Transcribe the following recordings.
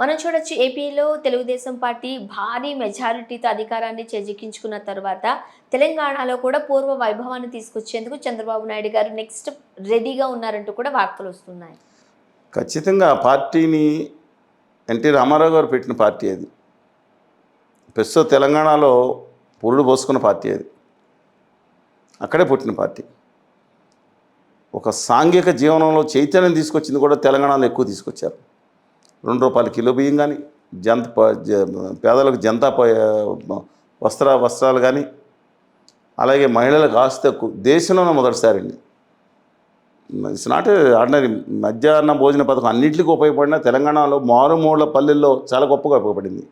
మనం చూడొచ్చు ఏపీలో తెలుగుదేశం పార్టీ భారీ మెజారిటీతో అధికారాన్ని చేజిక్కించుకున్న తర్వాత తెలంగాణలో కూడా పూర్వ వైభవాన్ని తీసుకొచ్చేందుకు చంద్రబాబు నాయుడు గారు నెక్స్ట్ రెడీగా ఉన్నారంటూ కూడా వార్తలు వస్తున్నాయి. ఖచ్చితంగా ఆ పార్టీని ఎన్టీ రామారావు గారు పెట్టిన పార్టీ అది. ప్రస్తుత తెలంగాణలో పురుడు పోసుకున్న పార్టీ అది. అక్కడే పుట్టిన పార్టీ. ఒక సాంఘిక జీవనంలో చైతన్యం తీసుకొచ్చింది కూడా తెలంగాణలో ఎక్కువ తీసుకొచ్చారు. రెండు రూపాయల కిలో బియ్యం కానీ జంత ప- జ- పేదలకు జంత ప- వస్త్ర వస్త్రాలు కానీ అలాగే మహిళలకు ఆస్తి తక్కువ దేశంలోనే మొదటిసారి అండి. It's not ordinary. మధ్యాహ్న భోజన పథకం అన్నింటికి ఉపయోగపడిన తెలంగాణలో మారుమూల పల్లెల్లో చాలా గొప్పగా ఉపయోగపడింది.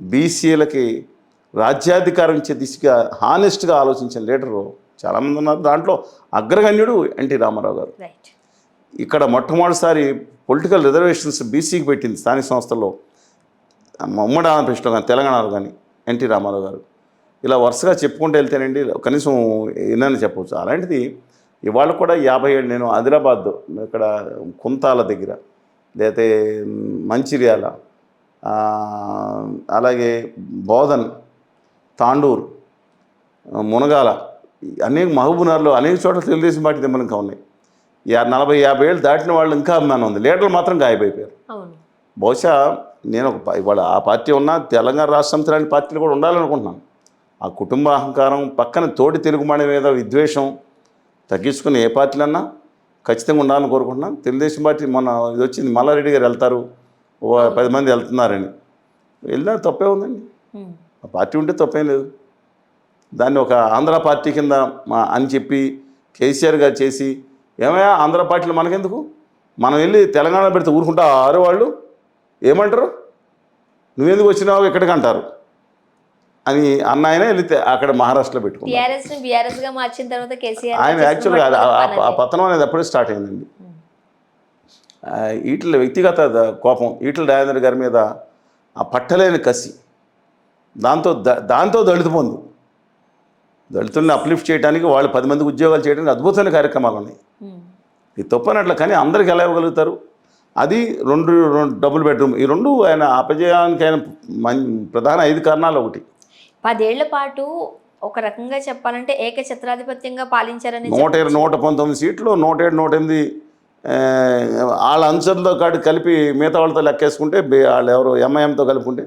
బీసీలకి రాజ్యాధికారం ఇచ్చే దిశగా హానెస్ట్గా ఆలోచించిన లీడరు చాలామంది ఉన్నారు. దాంట్లో అగ్రగణ్యుడు ఎన్టీ రామారావు గారు. రైట్ ఇక్కడ మొట్టమొదటిసారి పొలిటికల్ రిజర్వేషన్స్ బీసీకి పెట్టింది స్థానిక సంస్థల్లో ఉమ్మడి ఆంధ్రప్రదేశ్లో కానీ తెలంగాణలో కానీ ఎన్టీ రామారావు గారు. ఇలా వరుసగా చెప్పుకుంటూ వెళ్తేనండి కనీసం ఎన్నని చెప్పవచ్చు. అలాంటిది ఇవాళ కూడా యాభై ఏళ్ళు నేను ఆదిలాబాద్ ఇక్కడ కుంతాల దగ్గర లేకపోతే మంచిర్యాల అలాగే బోధన్ తాండూరు మునగాల అనేక మహబూబ్నగర్లో అనేక చోట్ల తెలుగుదేశం పార్టీ దెబ్బలు ఇంకా ఉన్నాయి. నలభై యాభై ఏళ్ళు దాటిన వాళ్ళు ఇంకా అభిమానం ఉంది. లీడర్లు మాత్రం గాయపడిపోయారు అవును. బహుశా నేను ఒక ఇవాళ ఆ పార్టీ ఉన్నా తెలంగాణ రాష్ట్ర సమితి పార్టీలు కూడా ఉండాలనుకుంటున్నాను. ఆ కుటుంబ అహంకారం పక్కన తోటి తెలుగుమణి మీద విద్వేషం తగ్గించుకుని ఏ పార్టీలన్నా ఖచ్చితంగా ఉండాలని కోరుకుంటున్నాను. తెలుగుదేశం పార్టీ మొన్న ఇది వచ్చింది మల్లారెడ్డి గారు వెళ్తారు ఓ పది మంది వెళ్తున్నారని. వెళ్ళినా తప్పే ఉందండి. ఆ పార్టీ ఉంటే తప్పేం లేదు. దాన్ని ఒక ఆంధ్ర పార్టీ కింద మా అని చెప్పి కేసీఆర్ గారు చేసి ఏమయ్యా? ఆంధ్ర పార్టీలు మనకెందుకు? మనం వెళ్ళి తెలంగాణ పెడితే ఊరుకుంటా ఆరు వాళ్ళు? ఏమంటారు? నువ్వెందుకు వచ్చినావు? ఇక్కడికి అంటారు. అని అన్న ఆయన వెళితే అక్కడ మహారాష్ట్రలో పెట్టుకున్నారు. ఆయన యాక్చువల్గా ఆ- పతనం అనేది అప్పుడే స్టార్ట్ అయిందండి. ఈటల వ్యక్తిగత కోపం. ఈటల రాజేంద్ర గారి మీద ఆ పట్టలేని కసి. దాంతో దాంతో దళిత పొందు దళితుల్ని అప్లిఫ్ట్ చేయడానికి వాళ్ళు పది మందికి ఉద్యోగాలు చేయడానికి అద్భుతమైన కార్యక్రమాలు ఉన్నాయి. ఇది తప్పనట్ల కానీ అందరికి ఎలా ఇవ్వగలుగుతారు? అది రెండు రెండు డబుల్ బెడ్రూమ్. ఈ రెండు ఆయన అపజయానికి ఆయన ప్రధాన ఐదు కారణాలు ఒకటి. పదేళ్ళ పాటు ఒక రకంగా చెప్పాలంటే ఏకఛత్రాధిపత్యంగా పాలించారని నూట ఇరవై నూట పంతొమ్మిది సీట్లు నూట ఏడు నూట ఎనిమిది వాళ్ళ అంచర్లతో కాడి కలిపి మిగతా వాళ్ళతో లెక్కేసుకుంటే వాళ్ళు ఎవరు ఎంఐఎంతో కలుపుకుంటే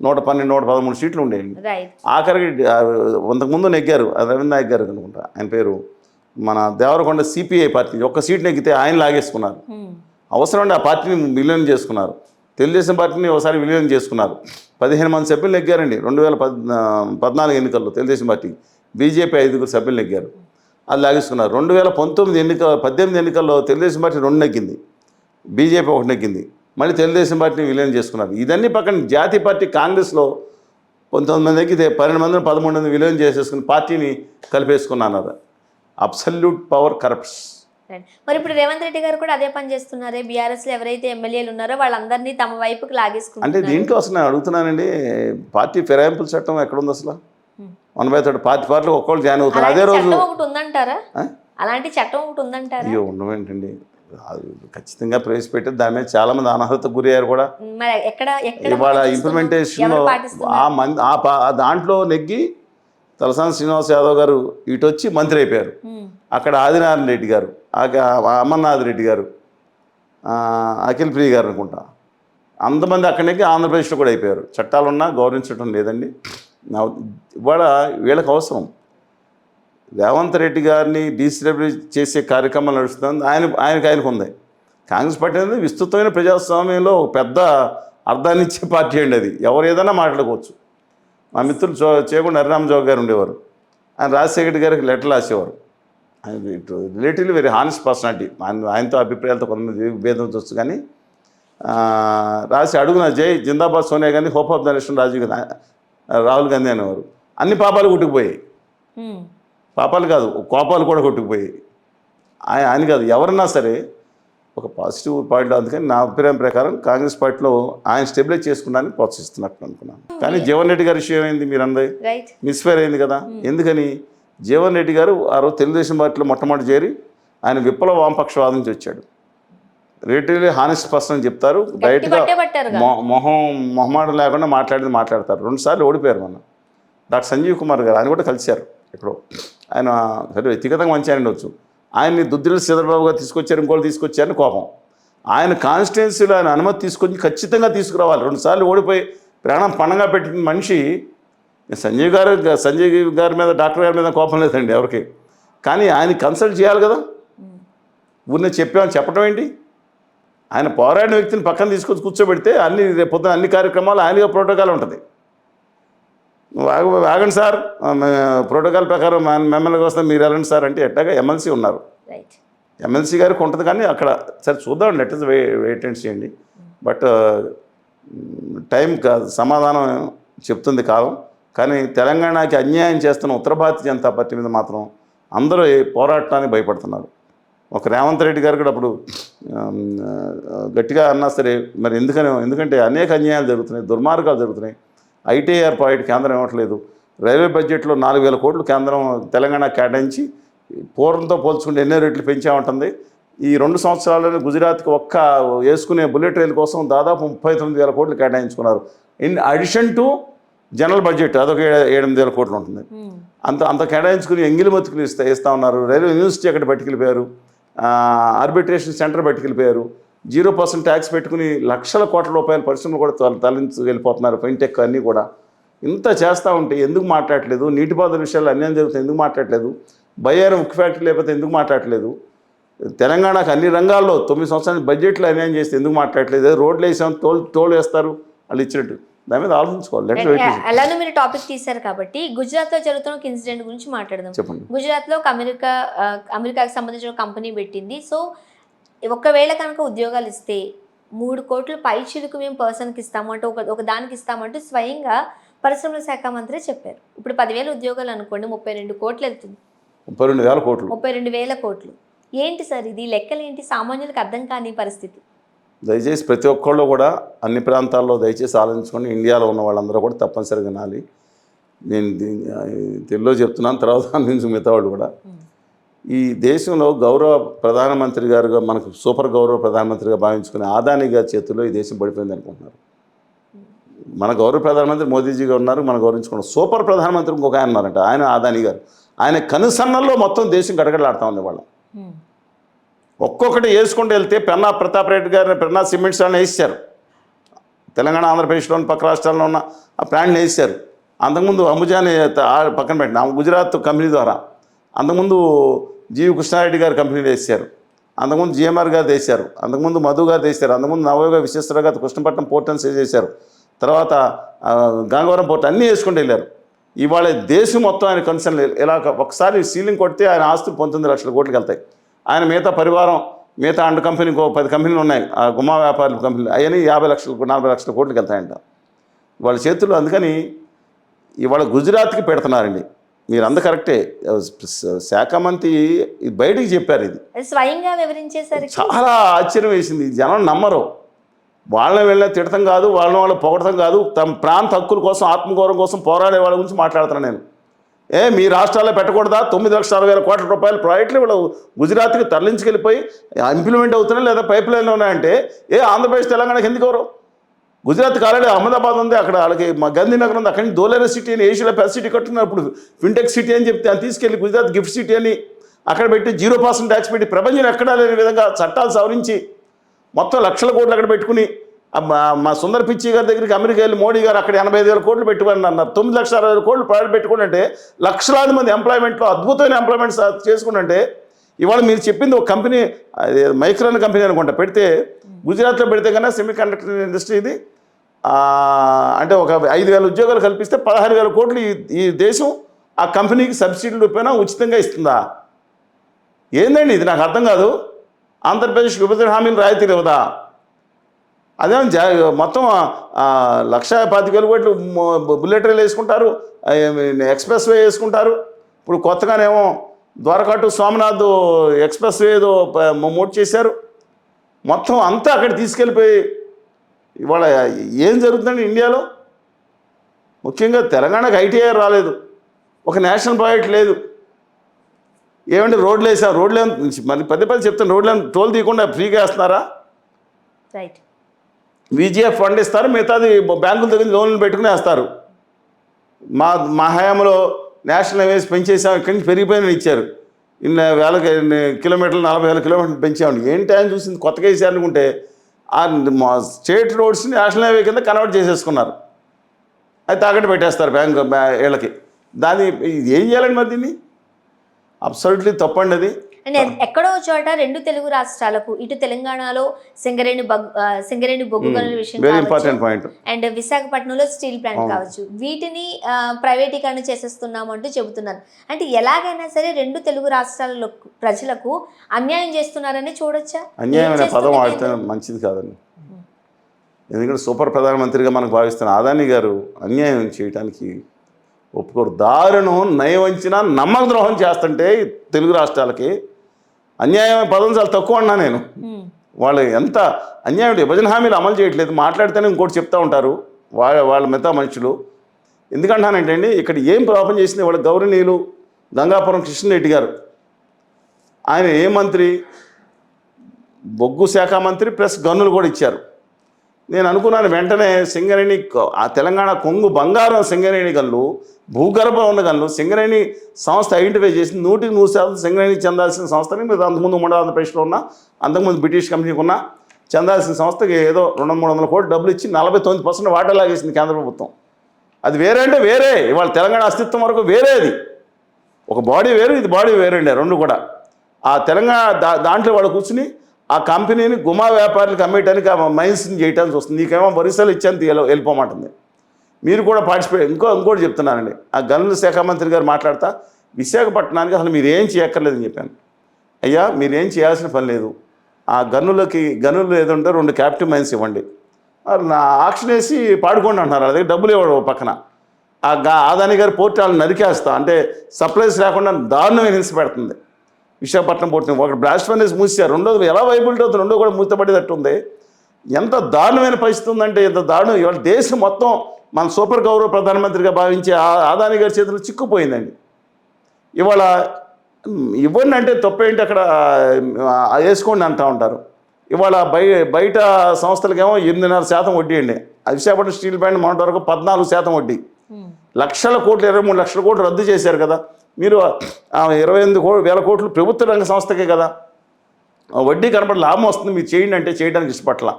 నూట పన్నెండు నూట పదమూడు సీట్లు ఉండేవి ఆఖరికి అంతకుముందు నెగ్గారు. రవీంద్ర నాయక్ గారు అనుకుంటా ఆయన పేరు. మన దేవరకొండ సిపిఐ పార్టీ ఒక్క సీట్ నెగ్గితే ఆయన లాగేసుకున్నారు. అవసరం ఉండి ఆ పార్టీని విలీనం చేసుకున్నారు. తెలుగుదేశం పార్టీని ఒకసారి విలీనం చేసుకున్నారు. పదిహేను మంది సభ్యులు నెగ్గారండి రెండు వేల పద్ పద్నాలుగు ఎన్నికల్లో తెలుగుదేశం పార్టీ బీజేపీ ఐదుగురు సభ్యులు నెగ్గారు అది లాగేసుకున్నారు. రెండు వేల పంతొమ్మిది ఎన్నిక పద్దెనిమిది ఎన్నికల్లో తెలుగుదేశం పార్టీ రెండు నెగ్గింది బీజేపీ ఒకటి నెగ్గింది మళ్ళీ తెలుగుదేశం పార్టీని విలీనం చేసుకున్నారు. ఇదన్నీ పక్కన జాతీయ పార్టీ కాంగ్రెస్లో పంతొమ్మిది మంది ఎక్కితే పన్నెండు మందిని పదమూడు మంది విలీనం చేసేసుకుని పార్టీని కలిపేసుకున్నారు అబ్సల్యూట్ పవర్ కరప్ట్స్. మరి ఇప్పుడు రేవంత్ రెడ్డి గారు కూడా అదే పని చేస్తున్నారే బీఆర్ఎస్లో ఎవరైతే ఎమ్మెల్యేలు ఉన్నారో వాళ్ళందరినీ తమ వైపుకి అంటే లాగేసుకుంటున్నారు దీంట్లో అసలు నేను అడుగుతున్నానండి పార్టీ ఫిరాయింపుల చట్టం ఎక్కడుంది అసలు Hmm. One by third party పార్టీలో ఒక్కళ్ళు జాయిన్ అవుతారు అదే రోజు చట్టం ఒకటి ఉందంటారా? అలాంటి చట్టం ఒకటి ఉందంటారా అయ్యో ఉండమేంటండి అది ఖచ్చితంగా ప్రవేశపెట్టి దాని మీద చాలా మంది అనర్హతకు గురి అయ్యారు కూడా ఇవాళ? ఇంప్లిమెంటేషన్? ఆ మంది ఆ దాంట్లో నెగ్గి తలసాని శ్రీనివాస్ యాదవ్ గారు ఇటు వచ్చి మంత్రి అయిపోయారు. అక్కడ ఆదినారాయణ రెడ్డి గారు అమర్నాథ్ రెడ్డి గారు అఖిల్ ప్రియ గారు అనుకుంటా. అంతమంది అక్కడి నుంచి ఆంధ్రప్రదేశ్లో కూడా అయిపోయారు. చట్టాలున్నా గౌరవించడం లేదండి. నా ఇవాళ వీళ్ళకి అవసరం. రేవంత్ రెడ్డి గారిని డీస్టెబిలైజ్ చేసే కార్యక్రమం నడుస్తుంది ఆయన ఆయనకు ఆయనకు ఉంది. కాంగ్రెస్ పార్టీ అనేది విస్తృతమైన ప్రజాస్వామ్యంలో ఒక పెద్ద అర్థాన్ని ఇచ్చే పార్టీ అండి అది. ఎవరు ఏదైనా మాట్లాడుకోవచ్చు. మా మిత్రులు చో చేయకుండా హరిరామజోగ్ గారు ఉండేవారు. ఆయన రాజశేఖర్ గారికి లెటర్లు రాసేవారు. ఆయన ఇటు రిలేటివ్లీ వెరీ హానెస్ట్ పర్సనాలిటీ. ఆయన ఆయనతో అభిప్రాయాలతో కొంతమంది విభేదం చూస్తూ కానీ రాసి అడుగున జై జిందాబాద్ Sonia Gandhi hope of the nation Rajiv Gandhi Rahul Gandhi అనేవారు. అన్ని పాపాలు కొట్టుకుపోయాయి. పాపాలు కాదు కోపాలు కూడా కొట్టుకుపోయాయి. ఆయన ఆయన కాదు ఎవరన్నా సరే ఒక పాజిటివ్ పాయింట్ అందుకని నా అభిప్రాయం ప్రకారం కాంగ్రెస్ పార్టీలో ఆయన స్టెబిలైజ్ చేసుకున్నాను ప్రోత్సహిస్తున్నట్టు అనుకున్నాను. కానీ జీవన్ రెడ్డి గారి విషయం ఏంది మీరందరి? రైట్ మిస్ఫైర్ అయింది కదా. ఎందుకని? జీవన్ రెడ్డి గారు ఆ రోజు తెలుగుదేశం పార్టీలో మొట్టమొదటి చేరి ఆయన విప్లవ వామపక్షవాదం నుంచి వచ్చాడు. రిలేటివ్లీ హానెస్ట్ పర్సన్ అని చెప్తారు. డైరెక్ట్గా మొహం మొహమాటం లేకుండా మాట్లాడేది మాట్లాడతారు. రెండుసార్లు ఓడిపోయారు మొన్న. డాక్టర్ సంజీవ్ కుమార్ గారు ఆయన కూడా కలిశారు ఇప్పుడు ఆయన సరే వ్యక్తిగతంగా మంచి ఆయన ఉండొచ్చు. ఆయన్ని దుద్దిన చంద్రబాబుగా తీసుకొచ్చారు ఇంకోటి తీసుకొచ్చారని కోపం. ఆయన కాన్స్టిట్యున్సీలో ఆయన అనుమతి తీసుకొని ఖచ్చితంగా తీసుకురావాలి. రెండుసార్లు ఓడిపోయి ప్రాణం పణంగా పెట్టిన మనిషి సంజయ్ గారు సంజయ్ గారి మీద డాక్టర్ గారి మీద కోపం లేదండి ఎవరికి. కానీ ఆయన కన్సల్ట్ చేయాలి కదా. ఊరిని చెప్పామని చెప్పడం ఏంటి? ఆయన పోరాడిన వ్యక్తిని పక్కన తీసుకొచ్చి కూర్చోబెడితే అన్ని రేపు పొద్దున అన్ని కార్యక్రమాలు ఆయనగా ప్రోటోకాల్ ఉంటుంది. ఆగండి సార్. ప్రోటోకాల్ ప్రకారం మిమ్మల్ని వస్తే మీరు వెళ్ళండి సార్ అంటే ఎట్లాగా ఎమ్మెల్సీ ఉన్నారు. ఎమ్మెల్సీ గారికి ఉంటుంది కానీ అక్కడ సరే చూద్దాం లెట్ ఇస్ వెయిట్ అండ్ చేయండి బట్ టైం కాదు సమాధానం చెప్తుంది కాలం. కానీ తెలంగాణకి అన్యాయం చేస్తున్న ఉత్తర భారతీయ జనతా పార్టీ మీద మాత్రం అందరూ పోరాటానికి భయపడుతున్నారు. ఒక రేవంత్ రెడ్డి గారు కూడా అప్పుడు గట్టిగా అన్నా సరే మరి ఎందుకని ఎందుకంటే అనేక అన్యాయాలు జరుగుతున్నాయి దుర్మార్గాలు జరుగుతున్నాయి. ఐటీఆర్ పాయింట్ కేంద్రం ఇవ్వట్లేదు. రైల్వే బడ్జెట్లో నాలుగు వేల కోట్లు కేంద్రం తెలంగాణ కేటాయించి పూర్వంతో పోల్చుకుంటే ఎన్నో రెట్లు పెంచామంటుంది. ఈ రెండు సంవత్సరాల్లోనే గుజరాత్కి ఒక్క వేసుకునే బుల్లెట్ రైలు కోసం దాదాపు ముప్పై తొమ్మిది వేల కోట్లు కేటాయించుకున్నారు. In addition to general budget అదొక ఏ- ఎనిమిది వేల కోట్లు ఉంటుంది. అంత అంత కేటాయించుకుని ఎంగిలి మతుకులు ఇస్తా ఇస్తా ఉన్నారు. రైల్వే యూనివర్సిటీ అక్కడ పట్టుకెళ్ళిపోయారు. ఆర్బిట్రేషన్ సెంటర్ పట్టుకెళ్ళిపోయారు. జీరో పర్సెంట్ ట్యాక్స్ పెట్టుకుని లక్షల కోట్ల రూపాయల పరిశ్రమలు కూడా తల- తరలించి వెళ్ళిపోతున్నారు ఫైన్టెక్ అన్నీ కూడా. ఇంత చేస్తూ ఉంటే ఎందుకు మాట్లాడట్లేదు? నీటిపారుదల విషయాలు అన్యాయం జరుగుతుంది ఎందుకు మాట్లాడట్లేదు? బయ్యారం ఉక్కు ఫ్యాక్టరీ లేకపోతే ఎందుకు మాట్లాడట్లేదు? తెలంగాణకు అన్ని రంగాల్లో తొమ్మిది సంవత్సరాలు బడ్జెట్లో అన్యాయం చేస్తే ఎందుకు మాట్లాడట్లేదు? ఏదో రోడ్లు వేసాం టోల్ టోల్ వేస్తారు వాళ్ళు ఇచ్చినట్టు. దాని మీద ఆలోచించుకోవాలి. అలానే మీరు టాపిక్ తీశారు కాబట్టి గుజరాత్లో జరుగుతున్న ఒక ఇన్సిడెంట్ గురించి మాట్లాడదాం. చెప్పండి. గుజరాత్లో ఒక అమెరికా అమెరికాకి సంబంధించిన కంపెనీ పెట్టింది. సో ఒకవేళ కనుక ఉద్యోగాలు ఇస్తే మూడు కోట్లు పై చిలుకు మేము పర్సన్కి ఇస్తాము అంటే ఒక ఒక దానికి ఇస్తామంటూ స్వయంగా పరిశ్రమల శాఖ మంత్రి చెప్పారు. ఇప్పుడు పదివేల ఉద్యోగాలు అనుకోండి ముప్పై రెండు కోట్లు వెళ్తుంది. ముప్పై రెండు వేల కోట్లు. ముప్పై రెండు వేల కోట్లు. ఏంటి సార్ ఇది? లెక్కలు ఏంటి? సామాన్యులకు అర్థం కాని పరిస్థితి. దయచేసి ప్రతి ఒక్కళ్ళు కూడా అన్ని ప్రాంతాల్లో దయచేసి ఆలోచించుకొని ఇండియాలో ఉన్న వాళ్ళందరూ కూడా తప్పనిసరిగా వినాలి. నేను తెలుగులో చెప్తున్నాను తర్వాత నుంచి మిగతా వాళ్ళు కూడా. ఈ దేశంలో గౌరవ ప్రధానమంత్రి గారుగా మనకు సూపర్ గౌరవ ప్రధానమంత్రిగా భావించుకునే ఆదాని గారి చేతుల్లో ఈ దేశం పడిపోయింది అనుకుంటున్నారు. మన గౌరవ ప్రధానమంత్రి మోదీజీ గారు ఉన్నారు మనం గౌరవించుకున్నాం సూపర్ ప్రధానమంత్రి ఇంకొక ఆయన ఉన్నారంట ఆయన ఆదాని గారు. ఆయన కనుసన్నల్లో మొత్తం దేశం గడగడలాడుతూ ఉంది వాళ్ళం. ఒక్కొక్కటి వేసుకుంటూ వెళ్తే పెన్నా ప్రతాప్ రెడ్డి గారిని పెన్నా సిమెంట్స్ అని వేసారు తెలంగాణ ఆంధ్రప్రదేశ్లోని పక్క రాష్ట్రాల్లో ఉన్న ఆ ప్లాంట్లు వేసారు అంతకుముందు అంబుజాని పక్కన పెట్టిన గుజరాత్ కంపెనీ ద్వారా. అంతకుముందు జీవి కృష్ణారెడ్డి గారి కంపెనీలు వేసారు అంతకుముందు జిఎంఆర్ గారు వేశారు. అంతకుముందు మధు గారు వేశారు. అంతకుముందు నవయోగ విశ్వేశ్వరరావు గారు కృష్ణపట్నం పోర్ట్ అని చేశారు. తర్వాత గంగవరం పోర్ట్ అన్నీ వేసుకుంటూ వెళ్ళారు. ఇవాళ దేశం మొత్తం ఆయన కన్సర్న్ ఇలా ఒకసారి సీలింగ్ కొడితే ఆయన ఆస్తులు పంతొమ్మిది లక్షల కోట్లకి వెళ్తాయి. ఆయన మిగతా పరివారం మిగతా అండ్ కంపెనీ పది కంపెనీలు ఉన్నాయి. ఆ గుమ్మా వ్యాపారుల కంపెనీలు అవన్నీ యాభై లక్షలు నలభై లక్షల కోట్లకి వెళ్తాయంట. వాళ్ళ చేతుల్లో అందుకని ఇవాళ గుజరాత్కి పెడుతున్నారండి. మీరు అంత కరెక్టే శాఖ మంత్రి బయటికి చెప్పారు ఇది. స్వయంగా వివరించేసరికి చాలా ఆశ్చర్యం వేసింది. జనం నమ్మరు. వాళ్ళని వెళ్ళిన తిడతం కాదు వాళ్ళని వాళ్ళు పొగడటం కాదు. తమ ప్రాంత హక్కుల కోసం ఆత్మగౌరవం కోసం పోరాడే వాళ్ళ గురించి మాట్లాడుతున్నాను నేను. ఏ మీ రాష్ట్రాల్లో పెట్టకూడదా? తొమ్మిది లక్షల అరవై వేల కోట్ల రూపాయల ప్రాజెక్టులు వీళ్ళు గుజరాత్కి తరలించుకెళ్ళిపోయి ఇంప్లిమెంట్ అవుతున్నాయి లేదా పైప్ లైన్లో ఉన్నాయంటే ఏ ఆంధ్రప్రదేశ్ తెలంగాణకి ఎందుకు ఎవరు? గుజరాత్కి ఆల్రెడీ అహ్మదాబాద్ ఉంది అక్కడ వాళ్ళకి మా గాంధీనగర్ ఉంది అక్కడి నుంచి దోలేరా సిటీ అని ఏషియాలో పెద్ద సిటీ కట్టున్నారు ఇప్పుడు. ఫిన్టెక్ సిటీ అని చెప్తే అని తీసుకెళ్ళి గుజరాత్ గిఫ్ట్ సిటీ అని అక్కడ పెట్టి జీరో పర్సెంట్ ట్యాక్స్ పెట్టి ప్రపంచం ఎక్కడా లేని విధంగా చట్టాలు సవరించి మొత్తం లక్షల కోట్లు అక్కడ పెట్టుకుని మా- మా సుందర్ పిచ్చి గారి దగ్గరికి అమెరికా వెళ్ళి మోడీ గారు అక్కడ ఎనభై ఐదు వేల కోట్లు పెట్టుకోండి అన్నారు. తొమ్మిది లక్షల అరవై వేల కోట్లు ప్రాజెక్ట్ పెట్టుకోండి అంటే లక్షలాది మంది ఎంప్లాయ్మెంట్లో అద్భుతమైన ఎంప్లాయ్మెంట్ చేసుకుంటే ఇవాళ మీరు చెప్పింది ఒక కంపెనీ మైక్రోన్ కంపెనీ అనుకుంటా. పెడితే గుజరాత్లో పెడితే కన్నా సెమీ కండక్టర్ ఇండస్ట్రీ ఇది అంటే ఒక ఐదు వేల ఉద్యోగాలు కల్పిస్తే పదహారు వేల కోట్లు ఈ ఈ దేశం ఆ కంపెనీకి సబ్సిడీలు రూపాయన ఉచితంగా ఇస్తుందా? ఏందండి ఇది? నాకు అర్థం కాదు. ఆంధ్రప్రదేశ్ విభజన హామీలు రాయితీ ఇవ్వదా అదే జా మొత్తం లక్ష పాతిక కోట్లు బుల్లెట్ రైలు వేసుకుంటారు. ఎక్స్ప్రెస్ వే వేసుకుంటారు. ఇప్పుడు కొత్తగానేమో Dwarka to Somnath expressway ఏదో మోట్ చేశారు. మొత్తం అంతా అక్కడ తీసుకెళ్ళిపోయి ఇవాళ ఏం జరుగుతుందండి ఇండియాలో? ముఖ్యంగా తెలంగాణకు ఐటీఐ రాలేదు. ఒక నేషనల్ ప్రాజెక్ట్ లేదు. ఏమంటే రోడ్లు వేసాం రోడ్లు మరి పదే పదే చెప్తాను రోడ్లు టోల్ తీయకుండా ఫ్రీగా వేస్తున్నారా? రైట్. విజిఎఫ్ ఫండ్ ఇస్తారు మిగతాది బ్యాంకుల దగ్గర లోన్లు పెట్టుకుని వేస్తారు. మా మా హయాంలో నేషనల్ హైవేస్ పెంచేసాం ఇక్కడి నుంచి పెరిగిపోయిన ఇచ్చారు. ఇన్ని వేల కిలోమీటర్లు నలభై వేల కిలోమీటర్లు పెంచామండి ఏంటి అని చూసింది? కొత్తగా వేసారనుకుంటే ఆ మా స్టేట్ రోడ్స్ని నేషనల్ హైవే కింద కన్వర్ట్ చేసేసుకున్నారు. అది తాకట్టు పెట్టేస్తారు బ్యాంక్ వీళ్ళకి దాన్ని ఏం చేయాలండి మరి దీన్ని? అబ్సల్యూట్లీ తప్పండి అది. అండ్ ఎక్కడో చోట రెండు తెలుగు రాష్ట్రాలకు ఇటు తెలంగాణలో సింగరేణి సింగరేణి బొగ్గు గనుల విషయం కావచ్చు అండ్ విశాఖపట్నంలో స్టీల్ ప్లాంట్ కావచ్చు. వీటిని ప్రైవేటీకరణ చేసేస్తున్నాము అంటూ చెబుతున్నారు. అంటే ఎలాగైనా సరే రెండు తెలుగు రాష్ట్రాలలో ప్రజలకు అన్యాయం చేస్తున్నారని చూడొచ్చా? అన్యాయం పదం మంచిది కాదండి. ఎందుకంటే సూపర్ ప్రధానమంత్రిగా మనకు భావిస్తున్న అదాని గారు అన్యాయం చేయడానికి ఒప్పుకోరు. దారుణం నయవంచిన నమ్మక ద్రోహం చేస్తుంటే తెలుగు రాష్ట్రాలకి అన్యాయం అనే పదం చాలా తక్కువ అన్నా నేను. వాళ్ళు ఎంత అన్యాయం విభజన హామీలు అమలు చేయట్లేదు. మాట్లాడితేనే ఇంకోటి చెప్తా ఉంటారు వాళ్ళ వాళ్ళ మిగతా మనుషులు. ఎందుకంటానంటే ఇక్కడ ఏం పాపం చేసింది వాళ్ళ గౌరవనీయులు గంగాపురం కృష్ణరెడ్డి గారు. ఆయన ఏ మంత్రి? బొగ్గు శాఖ మంత్రి ప్లస్ గన్నులు కూడా ఇచ్చారు. నేను అనుకున్నాను వెంటనే సింగరేణి ఆ తెలంగాణ కొంగు బంగారం సింగరేణి గల్లు భూగర్భం ఉన్న గల్లు సింగరేణి సంస్థ ఐడెంటిఫై చేసి నూటికి నూరు శాతం సింగరేణి చెందాల్సిన సంస్థని మీరు అంతకుముందు ఉమ్మడి ఆంధ్రప్రదేశ్లో ఉన్న అంతకుముందు బ్రిటిష్ కంపెనీకి ఉన్న చెందాల్సిన సంస్థకి ఏదో రెండు మూడు వందల కోట్లు డబ్బులు ఇచ్చి నలభై తొమ్మిది పర్సెంట్ వాటా లాగేసింది కేంద్ర ప్రభుత్వం. అది వేరే అంటే వేరే. ఇవాళ తెలంగాణ అస్తిత్వం వరకు వేరే అది. ఒక బాడీ వేరు ఇది బాడీ వేరండి రెండు కూడా. ఆ తెలంగాణ దా దాంట్లో వాడు కూర్చుని ఆ కంపెనీని గుమా వ్యాపారులకు అమ్మేయడానికి ఆ మైన్స్ని చేయడానికి వస్తుంది నీకేమో వరిసలు ఇచ్చాను తీయాలో వెళ్ళిపోమంటుంది. మీరు కూడా పార్టిసిపేట్ ఇంకో ఇంకోటి చెప్తున్నానండి. ఆ గనుల శాఖ మంత్రి గారు మాట్లాడతా విశాఖపట్నానికి అసలు మీరు ఏం చేయక్కర్లేదని చెప్పాను. అయ్యా మీరేం చేయాల్సిన పని లేదు. ఆ గనులకి గనులు ఏదంటే రెండు క్యాప్టివ్ మైన్స్ ఇవ్వండి. నా ఆక్షన్ వేసి పాడుకోండి అంటున్నారు. అదే డబ్బులు ఇవ్వడు ఓ పక్కన. ఆ గా ఆదాని గారి పోర్టు నరికేస్తా. అంటే సప్లైస్ లేకుండా దారుణమైన హింస పెడుతుంది. విశాఖపట్నం పోర్టుని ఒక బ్లాస్ట్ ఫర్నేస్ మూసారు రెండోది ఎలా వైబిలిటీ అవుతుంది రెండో కూడా మూతపడేటట్టు ఉంది ఎంత దారుణమైన పరిస్థితి ఉందంటే ఎంత దారుణం. ఇవాళ దేశం మొత్తం మన సూపర్ గౌరవ ప్రధానమంత్రిగా భావించే ఆదాని గారి చేతిలో చిక్కుపోయిందండి. ఇవాళ ఇవ్వండి అంటే తప్పేంటి అక్కడ వేసుకోండి అంటూ ఉంటారు. ఇవాళ బయ బయట సంస్థలకేమో ఎనిమిదిన్నర శాతం వడ్డీ అండి ఆ విశాఖపట్నం స్టీల్ ప్లాంట్ మొన్నటి వరకు పద్నాలుగు శాతం వడ్డీ. లక్షల కోట్లు ఇరవై మూడు లక్షల కోట్లు రద్దు చేశారు కదా. మీరు ఇరవై ఎనిమిది కో వేల కోట్లు ప్రభుత్వ రంగ సంస్థకే కదా. వడ్డీ కనపడి లాభం వస్తుంది మీరు చేయండి అంటే చేయడానికి ఇష్టపట్ల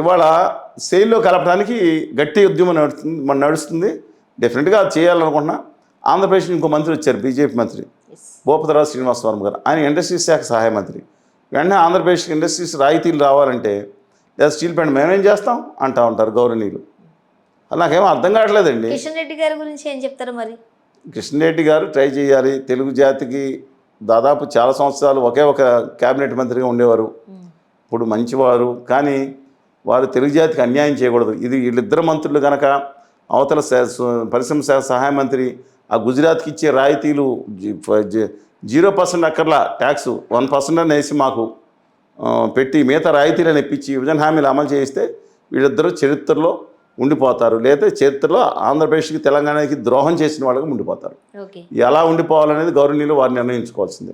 ఇవాళ సేల్లో కలపడానికి గట్టి ఉద్యమం నడుస్తుంది మన నడుస్తుంది. డెఫినెట్గా అది చేయాలనుకుంటున్నా. ఆంధ్రప్రదేశ్ ఇంకో మంత్రి వచ్చారు బీజేపీ మంత్రి. Yes. భూపతిరావు శ్రీనివాసవరం గారు. ఆయన ఇండస్ట్రీస్ శాఖ సహాయ మంత్రి. వెంటనే ఆంధ్రప్రదేశ్కి ఇండస్ట్రీస్ రాయితీలు రావాలంటే లేదా స్టీల్ ప్లాంట్ మేమేం చేస్తాం అంటా ఉంటారు గౌరవనీయులు. అది నాకేమో అర్థం కావట్లేదండి. కిషన్ రెడ్డి గారి గురించి ఏం చెప్తారు మరి? కృష్ణరెడ్డి గారు ట్రై చేయాలి. తెలుగు జాతికి దాదాపు చాలా సంవత్సరాలు ఒకే ఒక క్యాబినెట్ మంత్రిగా ఉండేవారు. ఇప్పుడు మంచివారు. కానీ వారు తెలుగు జాతికి అన్యాయం చేయకూడదు. ఇది వీళ్ళిద్దరు మంత్రులు కనుక అవతల పరిశ్రమ శాఖ సహాయ మంత్రి ఆ గుజరాత్కి ఇచ్చే రాయితీలు జీ- జీరో పర్సెంట్ అక్కర్లా ట్యాక్స్. వన్ పర్సెంట్ అనేసి మాకు పెట్టి మిగతా రాయితీలను ఇప్పించి విభజన హామీలు అమలు చేయిస్తే వీళ్ళిద్దరూ చరిత్రలో ఉండిపోతారు. లేదా చరిత్రలో ఆంధ్రప్రదేశ్కి తెలంగాణకి ద్రోహం చేసిన వాళ్ళకి ఉండిపోతారు. ఎలా ఉండిపోవాలనేది గౌరవనీయులు వారు నిర్ణయించుకోవాల్సిందే.